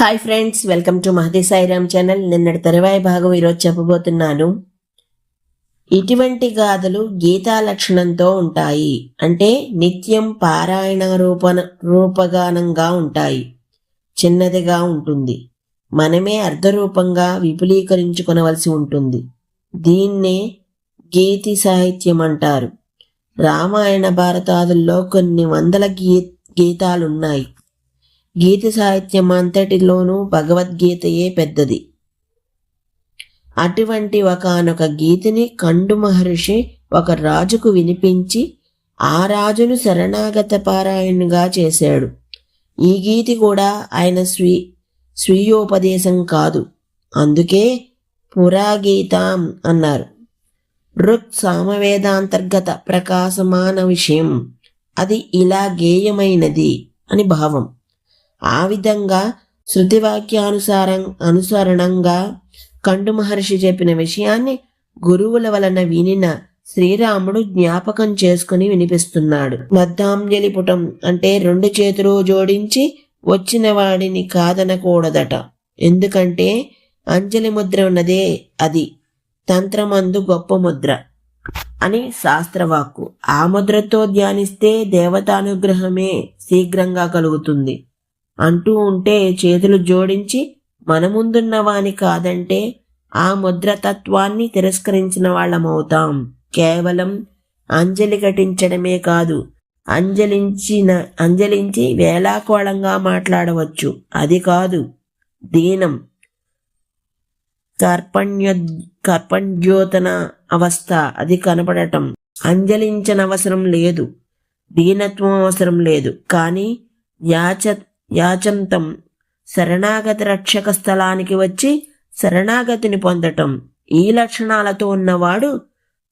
Hi friends welcome to Mahadi Sairam channel. నిన్నటి తరువాయి భాగం ఈరోజు చెప్పబోతున్నాను. ఇటువంటి గాథలు గీతా లక్షణంతో ఉంటాయి. అంటే నిత్యం పారాయణ రూపన రూపగానంగా ఉంటాయి. చిన్నదిగా ఉంటుంది. మనమే అర్ధరూపంగా విపులీకరించుకొనవలసి ఉంటుంది. దీన్నే గీతి సాహిత్యం అంటారు రామాయణ భారతాదుల్లో కొన్ని వందల గీ గీతాలున్నాయి. గీత సాహిత్యం అంతటిలోనూ భగవద్గీతయే పెద్దది. అటువంటి ఒకనొక గీతిని కండు మహర్షి ఒక రాజుకు వినిపించి ఆ రాజును శరణాగత పారాయణుగా చేశాడు. ఈ గీతి కూడా ఆయన స్వీ స్వీయోపదేశం కాదు. అందుకే పురాగీతాం అన్నారు. రుక్ సామవేదాంతర్గత ప్రకాశమాన విషయం. అది ఇలా గేయమైనది అని భావం. ఆ విధంగా శృతివాక్యానుసారం అనుసరణంగా కండు మహర్షి చెప్పిన విషయాన్ని గురువుల వలన వినిన శ్రీరాముడు జ్ఞాపకం చేసుకుని వినిపిస్తున్నాడు. మద్దాంజలి పుటం అంటే రెండు చేతులు జోడించి వచ్చిన వాడిని కాదనకూడదట. ఎందుకంటే అంజలి ముద్ర ఉన్నదే అది. తంత్రమందు గొప్ప ముద్ర. అని శాస్త్రవాక్కు. ఆ ముద్రతో ధ్యానిస్తే దేవతానుగ్రహమే శీఘ్రంగా కలుగుతుంది. అంటూ ఉంటే చేతులు జోడించి మన ముందున్నవాని కాదంటే ఆ ముద్రతత్వాన్ని తిరస్కరించిన వాళ్ళమవుతాం. కేవలం అంజలి ఘటించడమే కాదు అంజలించిన అంజలించి వేలాకోళంగా మాట్లాడవచ్చు. అది కాదు దీనం. కర్పణ్య కర్పణ్యోతన అవస్థ అది కనపడటం. అంజలించనవసరం లేదు దీనత్వం అవసరం లేదు. కానీ యాచ యాచంతం శరణాగతి రక్షక స్థలానికి వచ్చి శరణాగతిని పొందటం. ఈ లక్షణాలతో ఉన్నవాడు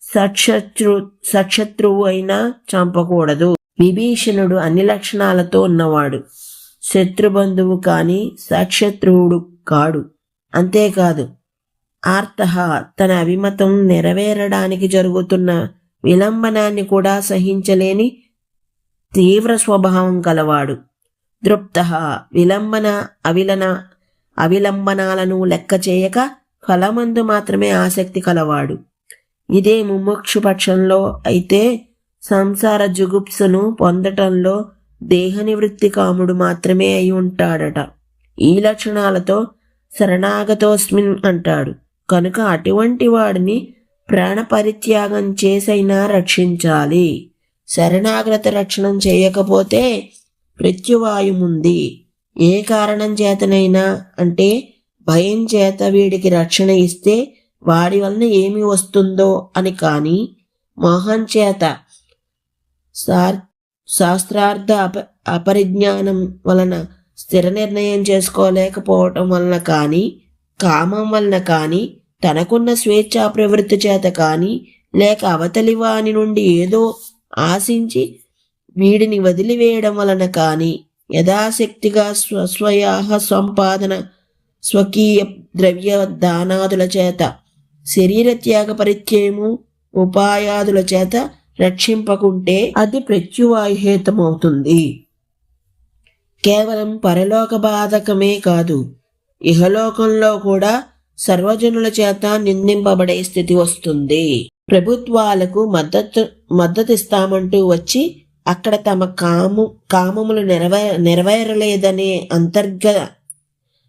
సక్షత్రు సక్షత్రువు అయినా చంపకూడదు. విభీషణుడు అన్ని లక్షణాలతో ఉన్నవాడు. శత్రుబంధువు కాని సక్షత్రువుడు కాడు. అంతేకాదు ఆర్తహ తన అభిమతం నెరవేరడానికి జరుగుతున్న విలంబనాన్ని కూడా సహించలేని తీవ్ర స్వభావం కలవాడు. దృప్త విలంబన అవిలన అవిలంబనాలను లెక్క చేయక ఫలమందు మాత్రమే ఆసక్తి కలవాడు. ఇదే ముముక్షు పక్షంలో అయితే సంసార జుగుప్సును పొందటంలో దేహ నివృత్తి కాముడు మాత్రమే అయి ఉంటాడట. ఈ లక్షణాలతో శరణాగతోస్మిన్ అంటాడు. కనుక అటువంటి వాడిని ప్రాణ పరిత్యాగం చేసైనా రక్షించాలి. శరణాగ్రత రక్షణం చేయకపోతే ప్రత్యువాయుముంది. ఏ కారణం చేతనైనా అంటే భయం చేత వీడికి రక్షణ ఇస్తే వాడి వలన ఏమి వస్తుందో అని కాని మోహం చేత శాస్త్రార్థ అప అపరిజ్ఞానం వలన స్థిర నిర్ణయం చేసుకోలేకపోవటం వలన కానీ కామం వలన కానీ తనకున్న స్వేచ్ఛా ప్రవృత్తి చేత కానీ లేక అవతలి వాని నుండి ఏదో ఆశించి వీడిని వదిలివేయడం వలన కానీ యథాశక్తిగా స్వస్వయాహ సంపాదన స్వకీయ ద్రవ్య దానాదుల చేత శరీర త్యాగ పరిత్యయము ఉపాయాదుల చేత రక్షింపకుంటే అది ప్రత్యువాహేతమవుతుంది కేవలం పరలోక బాధకమే కాదు ఇహలోకంలో కూడా సర్వజనుల చేత నిందింపబడే స్థితి వస్తుంది. ప్రభుత్వాలకు మద్దతు మద్దతిస్తామంటూ వచ్చి అక్కడ తమ కాము కామములు నెరవే నెరవేరలేదనే అంతర్గ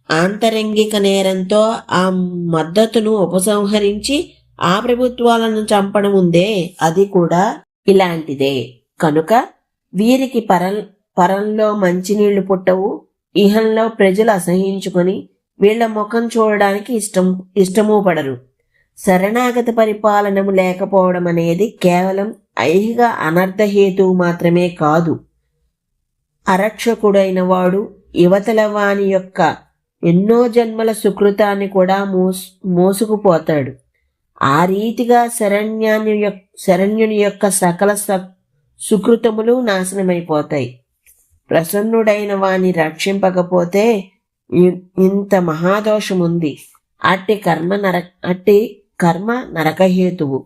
ఆంతరంగిక నేరంతో ఆ మద్దతును ఉపసంహరించి ఆ ప్రభుత్వాలను చంపడం ఉందే అది కూడా ఇలాంటిదే. కనుక వీరికి పరల్ పరంలో మంచినీళ్ళు పుట్టవు ఇహంలో ప్రజలు అసహించుకొని వీళ్ళ ముఖం చూడడానికి ఇష్టం ఇష్టమూ పడరు. శరణాగత పరిపాలనము లేకపోవడం అనేది కేవలం ఐహిక అనర్థహేతువు మాత్రమే కాదు. అరక్షకుడైన వాడు యువతల వాని యొక్క ఎన్నో జన్మల సుకృతాన్ని కూడా మోస్ మోసుకుపోతాడు. ఆ రీతిగా శరణ్యాన్ని శరణ్యుని యొక్క సకల సుకృతములు నాశనమైపోతాయి. ప్రసన్నుడైన వాని రక్షింపకపోతే ఇంత మహాదోషముంది. అట్టి కర్మ నర అట్టి కర్మ నరకహేతువు.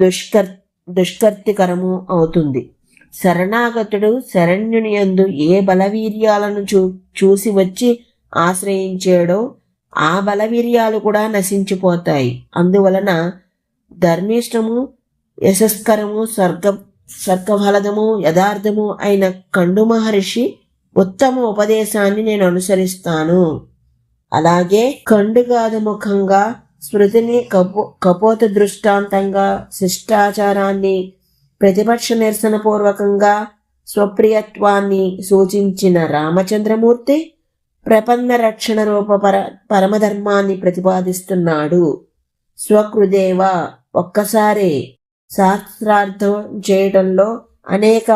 దుష్కర్ దుష్కర్తికరము అవుతుంది. శరణాగతుడు శరణ్యుని యందు ఏ బలవీర్యాలను చూ చూసి వచ్చి ఆశ్రయించాడో ఆ బలవీర్యాలు కూడా నశించిపోతాయి. అందువలన ధర్మిష్టము యశస్కరము స్వర్గ స్వర్గఫలదము యథార్థము అయిన కండు మహర్షి ఉత్తమ ఉపదేశాన్ని నేను అనుసరిస్తాను. అలాగే కండుగాద ముఖంగా స్మృతిని కపో కపోత దృష్టాంతంగా శిష్టాచారాన్ని ప్రతిపక్ష నిరసన పూర్వకంగా స్వప్రియత్వాన్ని సూచించిన రామచంద్రమూర్తి ప్రపన్న రక్షణ రూప పర పరమధర్మాన్ని ప్రతిపాదిస్తున్నాడు. స్వకృదేవ ఒక్కసారి శాస్త్రార్థం చేయడంలో అనేక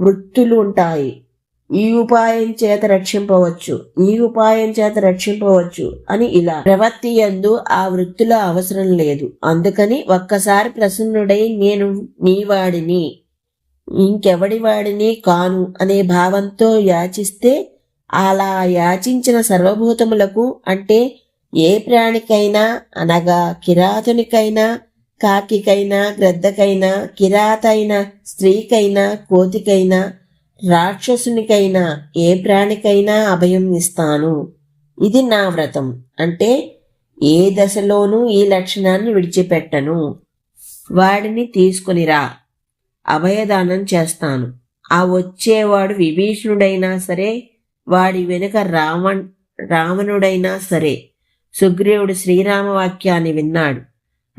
వృత్తులు ఉంటాయి. ఈ ఉపాయం చేత రక్షింపవచ్చు ఈ ఉపాయం చేత రక్షింపవచ్చు అని ఇలా. ప్రవర్తి ఎందు ఆ వృత్తిలో అవసరం లేదు. అందుకని ఒక్కసారి ప్రసన్నుడై నేను నీవాడిని ఇంకెవడి వాడిని కాను అనే భావంతో యాచిస్తే అలా యాచించిన సర్వభూతములకు అంటే ఏ ప్రాణికైనా అనగా కిరాతునికైనా కాకికైనా గ్రద్దకైనా కిరాతైన స్త్రీకైనా కోతికైనా రాక్షసునికైనా ఏ ప్రాణికైనా అభయం ఇస్తాను. ఇది నా వ్రతం. అంటే ఏ దశలోనూ ఈ లక్షణాన్ని విడిచిపెట్టను. వాడిని తీసుకునిరా అభయదానం చేస్తాను. ఆ వచ్చేవాడు విభీషణుడైనా సరే వాడి వెనుక రావణ్ రావణుడైనా సరే సుగ్రీవుడు శ్రీరామ వాక్యాన్ని విన్నాడు.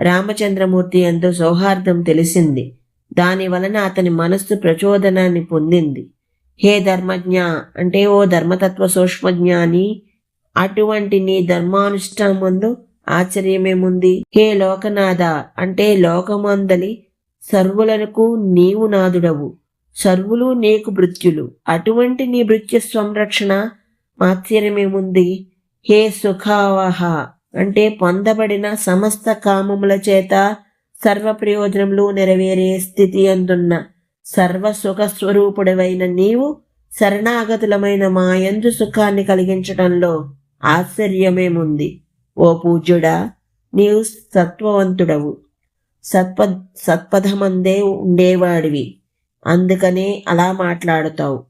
రామచంద్రమూర్తి ఎంతో సౌహార్దం తెలిసింది. దాని వలన అతని మనస్సు ప్రచోదనాన్ని పొందింది. హే ధర్మజ్ఞ! అంటే ఓ ధర్మతత్వ సూక్ష్మజ్ఞాని అటువంటి నీ ధర్మానుష్ఠానం ముందు ఆశ్చర్యమేముంది? హే లోకనాథ! అంటే లోకమందలి సర్వులకు నీవు నాదుడవు. సర్వులు నీకు భృత్యులు అటువంటి నీ భృత్య సంరక్షణ ఆశ్చర్యమేముంది హే సుఖావహ! అంటే పొందబడిన సమస్త కామముల చేత సర్వ ప్రయోజనములు నెరవేరే స్థితి అందున్న సర్వ సుఖ స్వరూపుడవైన నీవు శరణాగతులమైన మాయందు సుఖాన్ని కలిగించటంలో ఆశ్చర్యమేముంది? ఓ పూజ్యుడా నీవు సత్వవంతుడవు. సత్ప సత్పథమందే ఉండేవాడివి. అందుకనే అలా మాట్లాడుతావు.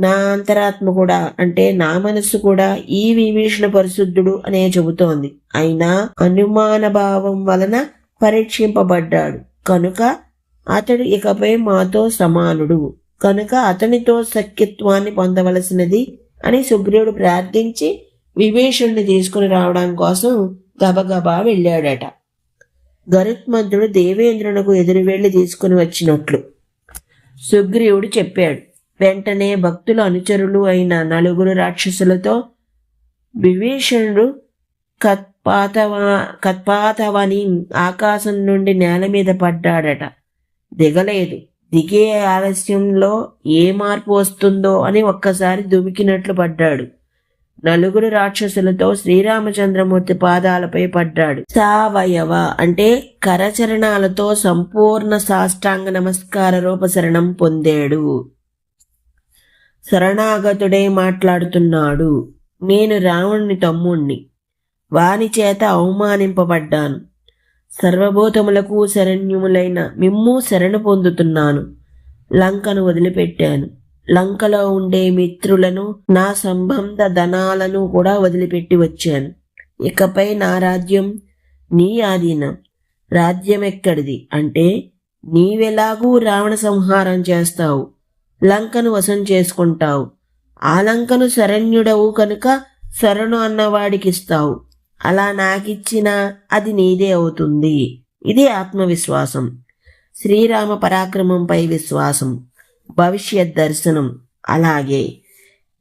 నా అంతరాత్మ కూడా అంటే నా మనస్సు కూడా ఈ విభీషణ పరిశుద్ధుడు అనే చెబుతోంది. అయినా అనుమాన భావం వలన పరీక్షింపబడ్డాడు. కనుక అతడు ఇకపై మాతో సమానుడు. కనుక అతనితో సఖ్యత్వాన్ని పొందవలసినది అని సుగ్రీవుడు ప్రార్థించి విభీషణుని తీసుకుని రావడం కోసం గబగబా వెళ్ళాడట. గరుత్మంతుడు దేవేంద్రునకు ఎదురు వెళ్ళి తీసుకుని వచ్చినట్లు సుగ్రీవుడు చెప్పాడు. వెంటనే భక్తుల అనుచరులు అయిన నలుగురు రాక్షసులతో విభీషణుడు పాతవా కత్పాతవని ఆకాశం నుండి నేల మీద పడ్డాడట. దిగలేదు. దిగే ఆలస్యంలో ఏ మార్పు వస్తుందో అని ఒక్కసారి దుమికినట్లు పడ్డాడు. నలుగురు రాక్షసులతో శ్రీరామచంద్రమూర్తి పాదాలపై పడ్డాడు. సావయవ అంటే కరచరణాలతో సంపూర్ణ సాష్టాంగ నమస్కార రూపశరణం పొందాడు. శరణాగతుడే మాట్లాడుతున్నాడు. నేను రావణ్ణి తమ్ముణ్ణి. వానిచేత అవమానింపబడ్డాను. సర్వభూతములకు శరణ్యములైన మిమ్ము శరణు పొందుతున్నాను. లంకను వదిలిపెట్టాను. లంకలో ఉండే మిత్రులను నా సంబంధ ధనాలను కూడా వదిలిపెట్టి వచ్చాను. ఇకపై నా రాజ్యం నీ ఆధీనం. రాజ్యం ఎక్కడిది అంటే నీవెలాగూ రావణ సంహారం చేస్తావు లంకను వశం చేసుకుంటావు. ఆ లంకను శరణ్యుడవు కనుక శరణు అన్నవాడికిస్తావు. అలా నాకిచ్చిన అది నీదే అవుతుంది. ఇది ఆత్మవిశ్వాసం. శ్రీరామ పరాక్రమంపై విశ్వాసం. భవిష్యత్ దర్శనం. అలాగే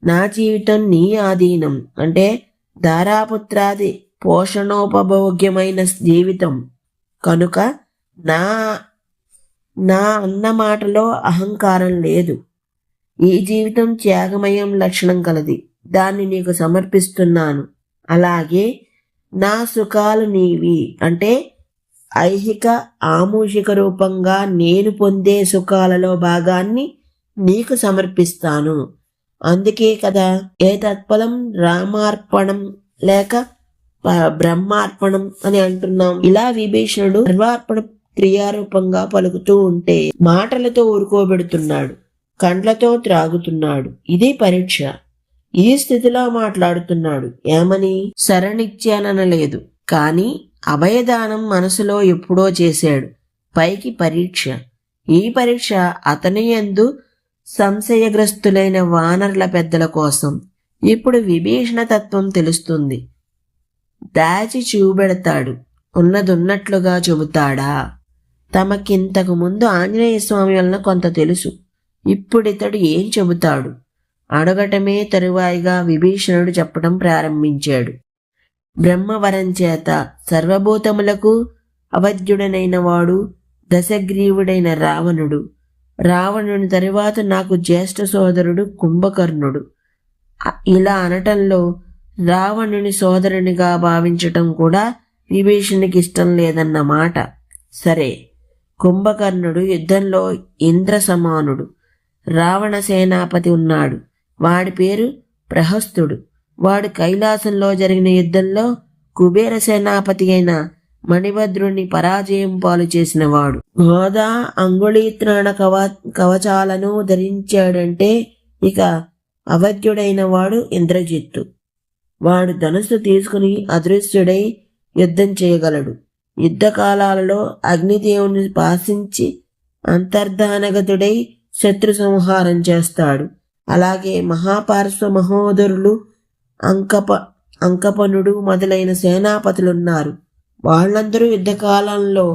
నా జీవితం నీ ఆధీనం. అంటే ధారాపుత్రాది పోషణోపభోగ్యమైన జీవితం. కనుక నా నా అన్న మాటలో అహంకారం లేదు. ఈ జీవితం త్యాగమయం లక్షణం కలది. దాన్ని నీకు సమర్పిస్తున్నాను. అలాగే నా సుఖాలు నీవి. అంటే ఐహిక ఆమూషిక రూపంగా నేను పొందే సుఖాలలో భాగాన్ని నీకు సమర్పిస్తాను. అందుకే కదా ఏ తత్ఫలం రామార్పణం లేక బ్రహ్మార్పణం అని అంటున్నాం. ఇలా విభీషణుడు సర్వార్పణ క్రియారూపంగా పలుకుతూ ఉంటే మాటలతో ఊరుకోబెడుతున్నాడు కండ్లతో త్రాగుతున్నాడు. ఇది పరీక్ష. ఈ స్థితిలో మాట్లాడుతున్నాడు. ఏమని? శరణిచ్చాననలేదు. కాని అభయదానం మనసులో ఎప్పుడో చేశాడు. పైకి పరీక్ష. ఈ పరీక్ష అతని యందు సంశయగ్రస్తులైన వానరుల పెద్దల కోసం. ఇప్పుడు విభీషణ తత్వం తెలుస్తుంది. దాచి చూపెడతాడు. ఉన్నదున్నట్లుగా చెబుతాడా? తమకింతకు ముందు ఆంజనేయ స్వామి వలన కొంత తెలుసు. ఇప్పుడితడు ఏం చెబుతాడు? అడగటమే తరువాయిగా విభీషణుడు చెప్పడం ప్రారంభించాడు. బ్రహ్మవరం చేత సర్వభూతములకు అవధ్యుడనైన వాడు దశగ్రీవుడైన రావణుడు. రావణుని తరువాత నాకు జ్యేష్ఠ సోదరుడు కుంభకర్ణుడు. ఇలా అనటంలో రావణుని సోదరునిగా భావించటం కూడా విభీషణునికి ఇష్టం లేదన్న మాట సరే కుంభకర్ణుడు యుద్ధంలో ఇంద్ర సమానుడు రావణ సేనాపతి ఉన్నాడు. వాడి పేరు ప్రహస్తుడు. వాడు కైలాసంలో జరిగిన యుద్ధంలో కుబేర సేనాపతి అయిన మణిభద్రుని పరాజయం పాలు చేసినవాడు గోదా అంగుళీత్రాణ కవ కవచాలను ధరించాడంటే ఇక అవధ్యుడైన వాడు ఇంద్రజిత్తు. వాడు ధనుసు తీసుకుని అదృశ్యుడై యుద్ధం చేయగలడు. యుద్ధకాలాలలో అగ్నిదేవుని పాసించి అంతర్ధానగతుడై శత్రు సంహారం చేస్తాడు. అలాగే మహాపార్శ్వ మహోదరులు అంకప అంకపనుడు మొదలైన సేనాపతులున్నారు. వాళ్ళందరూ యుద్ధకాలంలో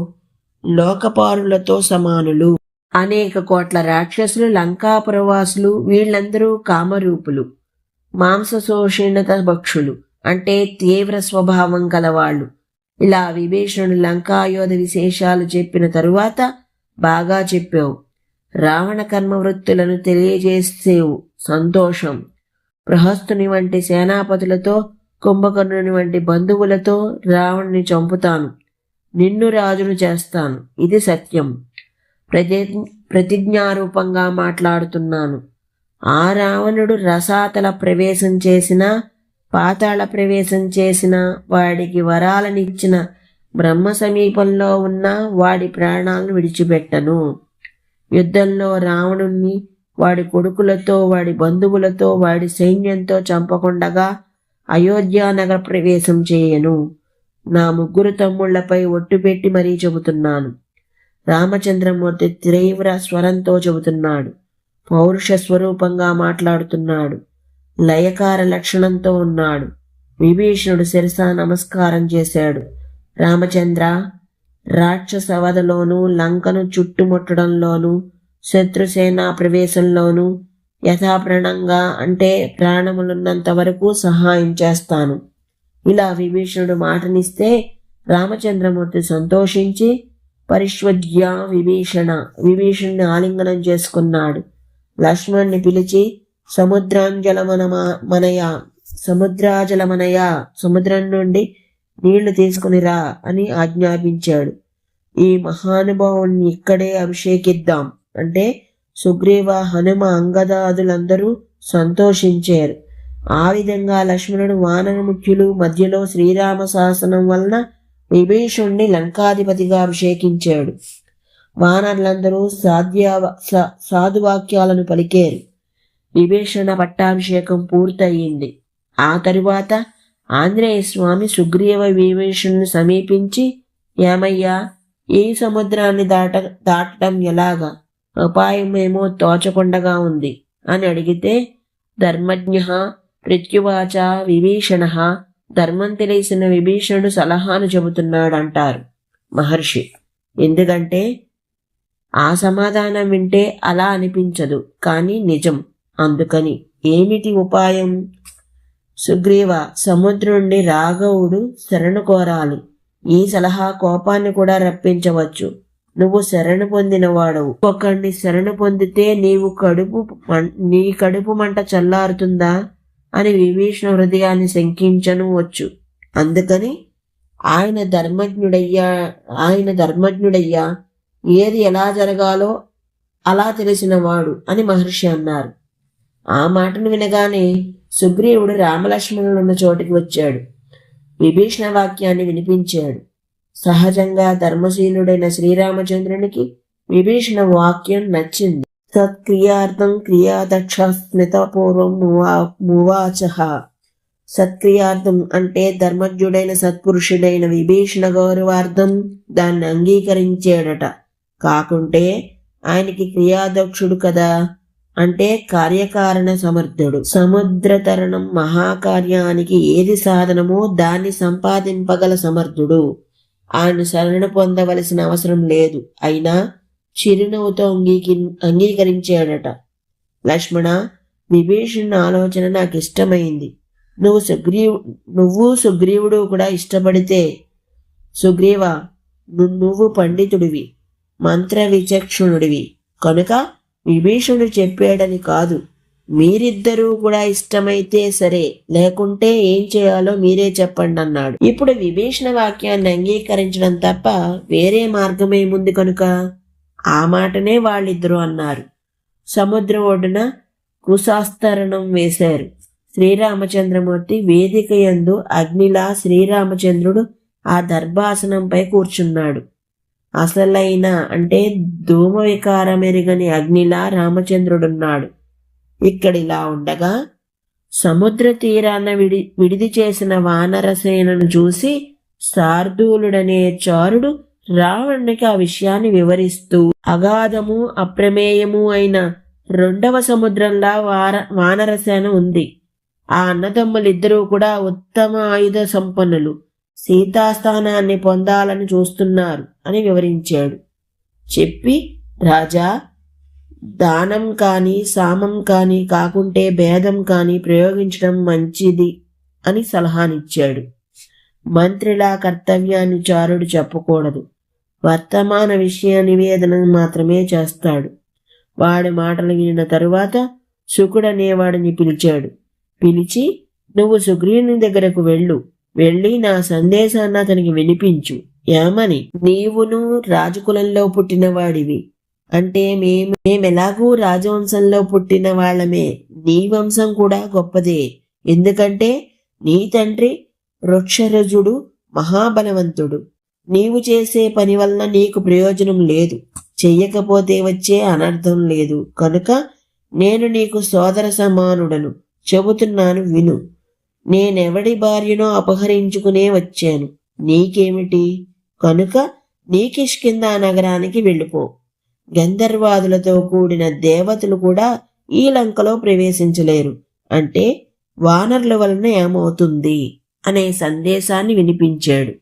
లోకపారులతో సమానులు. అనేక కోట్ల రాక్షసులు లంకాపురవాసులు వీళ్ళందరూ కామరూపులు మాంసశోషణత భక్షులు అంటే తీవ్ర స్వభావం గలవాళ్ళు ఇలా విభీషణుడు లంకాయోధ విశేషాలు చెప్పిన తరువాత బాగా చెప్పావు. రావణ కర్మవృత్తులను తెలియజేసేవు సంతోషం. ప్రహస్తుని వంటి సేనాపతులతో కుంభకర్ణుని వంటి బంధువులతో రావణ్ణి చంపుతాను. నిన్ను రాజును చేస్తాను. ఇది సత్యం. ప్రతి ప్రతిజ్ఞారూపంగా మాట్లాడుతున్నాను. ఆ రావణుడు రసాతల ప్రవేశం చేసిన పాతాళ ప్రవేశం చేసిన వాడికి వరాలనిచ్చిన బ్రహ్మ సమీపంలో ఉన్న వాడి ప్రాణాలను విడిచిపెట్టను. యుద్ధంలో రావణుణ్ణి వాడి కొడుకులతో వాడి బంధువులతో వాడి సైన్యంతో చంపకుండగా అయోధ్య నగర ప్రవేశం చేయను. నా ముగ్గురు తమ్ముళ్ళపై ఒట్టు పెట్టి మరీ చెబుతున్నాను. రామచంద్రమూర్తి తీవ్ర స్వరంతో చెబుతున్నాడు. పౌరుష స్వరూపంగా మాట్లాడుతున్నాడు. లయకార లక్షణంతో ఉన్నాడు. విభీషణుడు శిరస నమస్కారం చేశాడు. రామచంద్ర రాక్షస వధలోనూ లంకను చుట్టుముట్టడంలోనూ శత్రుసేన ప్రవేశంలోనూ యథాప్రణంగా అంటే ప్రాణములున్నంత వరకు సహాయం చేస్తాను. ఇలా విభీషణుడు మాటనిస్తే రామచంద్రమూర్తి సంతోషించి పరిశ్వద్య విభీషణ విభీషణ్ణి ఆలింగనం చేసుకున్నాడు. లక్ష్మణ్ణి పిలిచి సముద్రాంజలమనమా మనయ సముద్రాజలమనయ సముద్రం నుండి నీళ్ళు తీసుకునిరా అని ఆజ్ఞాపించాడు. ఈ మహానుభావుణ్ణి ఇక్కడే అభిషేకిద్దాం అంటే సుగ్రీవ హనుమ అంగదాదులందరూ సంతోషించారు. ఆ విధంగా లక్ష్మణుడు వానరముఖ్యులు మధ్యలో శ్రీరామ శాసనం వలన విభీషుణ్ణి లంకాధిపతిగా అభిషేకించాడు. వానరులందరూ సాధ్య సాధువాక్యాలను పలికారు. విభీషణ పట్టాభిషేకం పూర్తయింది. ఆ తరువాత ఆంజనేయ స్వామి సుగ్రీవ విభీషణుని సమీపించి ఏమయ్యా ఈ సముద్రాన్ని దాట దాటడం ఎలాగా? ఉపాయమేమో తోచకుండగా ఉంది అని అడిగితే ధర్మజ్ఞ ప్రత్యువాచ విభీషణ ధర్మం తెలిసిన విభీషణుడు సలహాను చెబుతున్నాడంటారు. మహర్షి ఎందుకంటే ఆ సమాధానం వింటే అలా అనిపించదు కానీ నిజం. అందుకని ఏమిటి ఉపాయం? సుగ్రీవ సముద్రుణ్ణి రాఘవుడు శరణు కోరాలి. ఈ సలహా కోపాన్ని కూడా రప్పించవచ్చు. నువ్వు శరణు పొందిన వాడవు శరణు పొందితే నీవు కడుపు నీ కడుపు మంట చల్లారుతుందా? అని విభీషణ హృదయాన్ని శంకించను వచ్చు అందుకని ఆయన ధర్మజ్ఞుడయ్యా ఆయన ధర్మజ్ఞుడయ్యా ఏది ఎలా జరగాలో అలా తెలిసినవాడు అని మహర్షి అన్నారు. ఆ మాటను వినగానే సుగ్రీవుడు రామలక్ష్మణులున్న చోటికి వచ్చాడు. విభీషణ వాక్యాన్ని వినిపించాడు. సహజంగా ధర్మశీలుడైన శ్రీరామచంద్రునికి విభీషణ వాక్యం నచ్చింది. సత్క్రియార్థం క్రియాదక్ష స్మితపూర్వం మువాచ. సత్క్రియార్థం అంటే ధర్మజ్ఞుడైన సత్పురుషుడైన విభీషణ గౌరవార్థం దాన్ని అంగీకరించాడట. కాకుంటే ఆయనకి క్రియాదక్షుడు కదా? అంటే కార్యకారణ సమర్థుడు. సముద్ర తరణం మహాకార్యానికి ఏది సాధనమో దాన్ని సంపాదింపగల సమర్థుడు. ఆయన శరణ పొందవలసిన అవసరం లేదు. అయినా చిరునవ్వుతో అంగీకి అంగీకరించాడట. లక్ష్మణ విభీషణ ఆలోచన నాకు ఇష్టమైంది. నువ్వు సుగ్రీవు నువ్వు సుగ్రీవుడు కూడా ఇష్టపడితే. సుగ్రీవ నువ్వు పండితుడివి. మంత్ర విచక్షణుడివి కనుక విభీషణుడు చెప్పాడని కాదు. మీరిద్దరూ కూడా ఇష్టమైతే సరే లేకుంటే ఏం చేయాలో మీరే చెప్పండి అన్నాడు. ఇప్పుడు విభీషణ వాక్యాన్ని అంగీకరించడం తప్ప వేరే మార్గమేముంది కనుక? ఆ మాటనే వాళ్ళిద్దరూ అన్నారు. సముద్రం ఒడ్డున కుశాస్తరణం వేశారు. శ్రీరామచంద్రమూర్తి వేదిక యందు అగ్నిలా శ్రీరామచంద్రుడు ఆ దర్భాసనంపై కూర్చున్నాడు. అసలైన అంటే ధూమ వికారమెరుగని అగ్నిలా రామచంద్రుడున్నాడు. ఇక్కడిలా ఉండగా సముద్ర తీరాన విడి విడిది చేసిన వానరసేనను చూసి శార్దూలుడనే చారుడు రావణునికి ఆ విషయాన్ని వివరిస్తూ అగాధము అప్రమేయము అయిన రెండవ సముద్రంలా వార వానరసేన ఉంది. ఆ అన్నదమ్ములిద్దరూ కూడా ఉత్తమ ఆయుధ సంపన్నులు. సీతాస్థానాన్ని పొందాలని చూస్తున్నారు అని వివరించాడు. చెప్పి రాజా దానం కానీ సామం కానీ కాకుంటే భేదం కానీ ప్రయోగించడం మంచిది అని సలహానిచ్చాడు. మంత్రిలా కర్తవ్యాన్ని చారుడు చెప్పకూడదు. వర్తమాన విషయ నివేదన మాత్రమే చేస్తాడు. వాడి మాటలు వినిన తరువాత శుకుడనేవాడిని పిలిచాడు. పిలిచి నువ్వు సుగ్రీవుని దగ్గరకు వెళ్ళు. వెళ్ళి నా సందేశాన్ని అతనికి వినిపించు. ఏమని? నీవును రాజకులంలో పుట్టినవాడివి. అంటే మేము మేమెలాగూ రాజవంశంలో పుట్టిన వాళ్ళమే నీ వంశం కూడా గొప్పదే. ఎందుకంటే నీ తండ్రి వృక్షరజుడు మహాబలవంతుడు. నీవు చేసే పని వలన నీకు ప్రయోజనం లేదు. చెయ్యకపోతే వచ్చే అనర్థం లేదు. కనుక నేను నీకు సోదర సమానుడను. చెబుతున్నాను విను. నేనెవడి భార్యనో అపహరించుకునే వచ్చాను. నీకేమిటి? కనుక నీకిష్కింద నగరానికి వెళ్ళిపో. గంధర్వాదులతో కూడిన దేవతలు కూడా ఈ లంకలో ప్రవేశించలేరు. అంటే వానర్ల వలన ఏమవుతుంది? అనే సందేశాన్ని వినిపించాడు.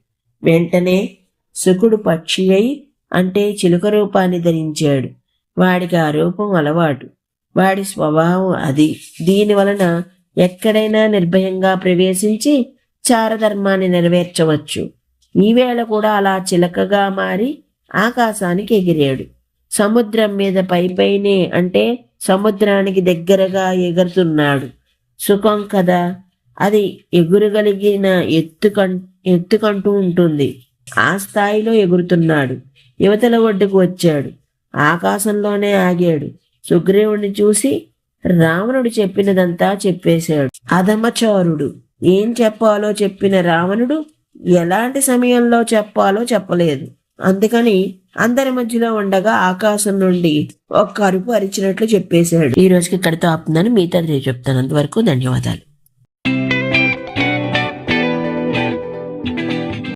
వెంటనే శుకుడు పక్షి అయి అంటే చిలుక రూపాన్ని ధరించాడు. వాడికి ఆ రూపం అలవాటు. వాడి స్వభావం అది. దీని వలన ఎక్కడైనా నిర్భయంగా ప్రవేశించి చారధర్మాన్ని నెరవేర్చవచ్చు. ఈవేళ కూడా అలా చిలకగా మారి ఆకాశానికి ఎగిరాడు. సముద్రం మీద పైపైనే అంటే సముద్రానికి దగ్గరగా ఎగురుతున్నాడు. సుఖం కదా? అది ఎగురగలిగిన ఎత్తుకం ఎత్తుకంటూ ఉంటుంది. ఆ స్థాయిలో ఎగురుతున్నాడు. యువతల ఒడ్డుకు వచ్చాడు. ఆకాశంలోనే ఆగాడు. సుగ్రీవుడిని చూసి రావణుడు చెప్పినదంతా చెప్పేశాడు. అధమచారుడు ఏం చెప్పాలో చెప్పిన రావణుడు ఎలాంటి సమయంలో చెప్పాలో చెప్పలేదు. అందుకని అందరి మధ్యలో ఉండగా ఆకాశం నుండి ఒక అరుపు అరిచినట్లు చెప్పేశాడు. ఈ రోజుకి ఇక్కడితో ఆపుతున్నాను. మిగతా చెప్తాను. అంతవరకు ధన్యవాదాలు.